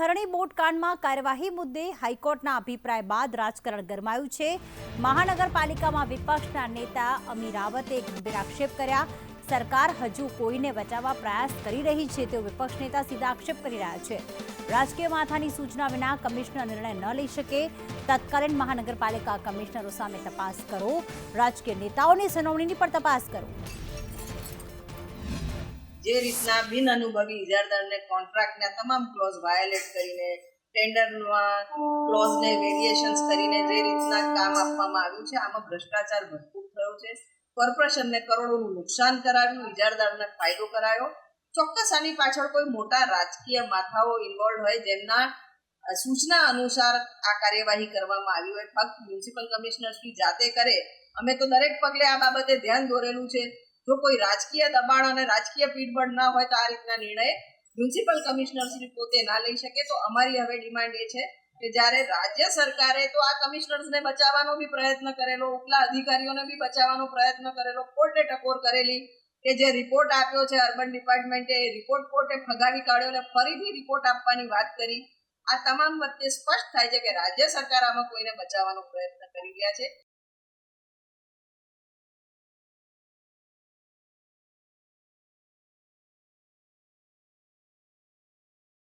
હરણી boat કાંડમાં કાર્યવાહી મુદ્દે હાઈકોર્ટના અભિપ્રાય બાદ રાજકારણ ગરમાયું છે. મહાનગરપાલિકામાં વિપક્ષના નેતા અમી રાવતે ગંભીર આક્ષેપ કર્યા. સરકાર હજુ કોઈને બચાવવા પ્રયાસ કરી રહી છે. તેઓ વિપક્ષ નેતા સીધા આક્ષેપ કરી રહ્યા છે. રાજકીય માથાની સૂચના વિના કમિશનર નિર્ણય ન લઈ શકે. તત્કાલીન મહાનગરપાલિકા કમિશનરો સામે તપાસ કરો. રાજકીય નેતાઓની સુનાવણીની પણ તપાસ કરો. જે રીતના બિન અનુભવી ઇજારદારને કોન્ટ્રાક્ટના તમામ ક્લોઝ વાયોલેટ કરીને ટેન્ડરમાં ક્લોઝને વેરિએશન્સ કરીને જે રીતના કામ આપવામાં આવ્યું છે, આમાં ભ્રષ્ટાચાર ભરપૂર થયો છે. કોર્પોરેશનને કરોડોનું નુકસાન કરાવ્યું, ઇજારદારને ફાયદો કરાયો. ચોક્કસ આની પાછળ કોઈ મોટા રાજકીય માથાઓ ઇન્વોલ્વ હોય જેમના સૂચના અનુસાર આ કાર્યવાહી કરવામાં આવી હોય. ફક્ત મ્યુનિસિપલ કમિશનર શ્રી જાતે કરે. અમે તો દરેક પગલે આ બાબતે ધ્યાન દોરેલું છે. જો કોઈ રાજકીય દબાણ અને રાજકીય પીઠબળ ના હોય તો આ રીતના નિર્ણય મ્યુનિસિપલ કમિશનર શ્રી પોતે ના લઈ શકે. તો અમારી હવે ડિમાન્ડ એ છે કે જ્યારે રાજ્ય સરકારે તો આ કમિશનર્સને બચાવવાનો બી પ્રયત્ન કરેલો, ઉપલા અધિકારીઓને બી બચાવવાનો પ્રયત્ન કરેલો, કોર્ટે ટકોર કરેલી કે જે રિપોર્ટ આપ્યો છે અર્બન ડિપાર્ટમેન્ટે એ રિપોર્ટ કોર્ટે ફગાવી કાઢ્યો અને ફરીથી રિપોર્ટ આપવાની વાત કરી. આ તમામ વચ્ચે સ્પષ્ટ થાય છે કે રાજ્ય સરકાર આમાં કોઈને બચાવવાનો પ્રયત્ન કરી રહ્યા છે.